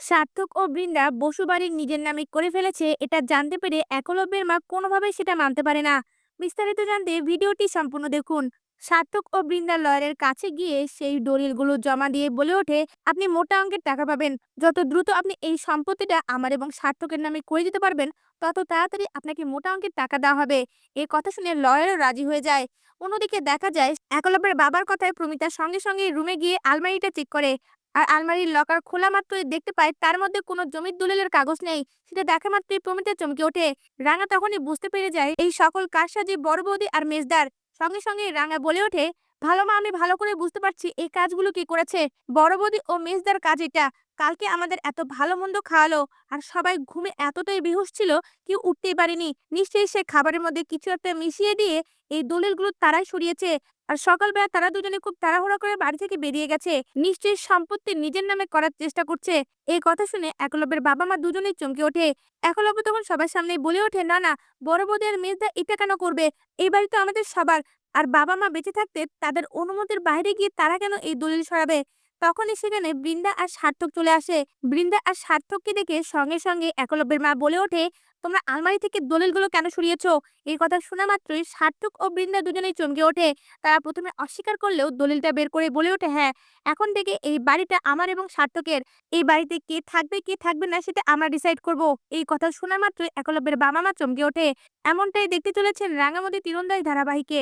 সার্থক ও বৃন্দা বসুবাড়ি নিজের নামে করে ফেলেছে, এটা জানতে পেরে একলব্যের মা কোনোভাবেই সেটা মানতে পারে না। বিস্তারিত জানতে ভিডিওটি সম্পূর্ণ দেখুন। সার্থক ও বৃন্দা লয়ারের কাছে গিয়ে সেই দলিলগুলো জমা দিয়ে বলে ওঠে, আপনি মোটা অঙ্কের টাকা পাবেন। যত দ্রুত আপনি এই সম্পত্তিটা আমার এবং সার্থকের নামে করে দিতে পারবেন, তত তাড়াতাড়ি আপনাকে মোটা অঙ্কের টাকা দেওয়া হবে। এই কথা শুনে লয়ারও রাজি হয়ে যায়। অন্যদিকে দেখা যায়, একলব্যের বাবার কথায় প্রমিতা সঙ্গে সঙ্গে রুমে গিয়ে আলমারিটা চেক করে। আর আলমারির লকার খোলা মাত্রই দেখতে পায়, তার মধ্যে কোনো জমির দলিলের কাগজ নেই। সেটা দেখা মাত্রই প্রমিতা চমকে ওঠে। রাঙা তখনই বুঝতে পেরে যায়, এই সকল কারসাজি বড় বৌদি আর মেজদার। সঙ্গে সঙ্গে রাঙা বলে ওঠে, ভালো মা, আমি ভালো করে বুঝতে পারছি এই কাজগুলো কি করেছে। বড় বৌদি ও মেজদার কাজ এটা। কালকে আমাদের এত ভালো মন্দ খাওয়ালো আর সবাই ঘুমে এতটাই বেহুশ ছিল কেউ উঠতেই পারেনি। নিশ্চয়ই সে খাবারের মধ্যে কিছু একটা মিশিয়ে দিয়ে এই দলিলগুলো তারাই সরিয়েছে। আর সকালবেলা তারা দুজনে খুব তাড়াহুড়া করে বাড়ি থেকে বেরিয়ে গেছে। নিশ্চয়ই সম্পত্তি নিজের নামে করার চেষ্টা করছে। এই কথা শুনে একলব্যের বাবা মা দুজনেই চমকে ওঠে। একলব্য তখন সবার সামনে বলে ওঠে, না না, বড় বৌদি আর মেজদা এটা কেন করবে? এই বাড়িতে আমাদের সবার। আর বাবা মা বেঁচে থাকতে তাদের অনুমতির বাইরে গিয়ে তারা কেন এই দলিল সরাবে তখনই সেখানে বৃন্দা আর সার্থক চলে আসে। বৃন্দা আর সার্থককে দেখে সঙ্গে সঙ্গে একলব্যের মা বলে ওঠে, তোমরা আলমারি থেকে দলিলগুলো কেন সরিয়েছ? এই কথা শোনা মাত্রই সার্থক ও বৃন্দা দুজনেই চমকে ওঠে। তারা প্রথমে অস্বীকার করলেও দলিলটা বের করে বলে ওঠে হ্যাঁ এখন থেকে এই বাড়িটা আমার এবং সার্থকের। এই বাড়িতে কে থাকবে কে থাকবে না সেটা আমরা ডিসাইড করব। এই কথা শোনা মাত্রই একলব্যের বাবা মা চমকে ওঠে। এমনটাই দেখতে চলেছেন রাঙামতি তীরন্দাজ ধারাবাহিকে।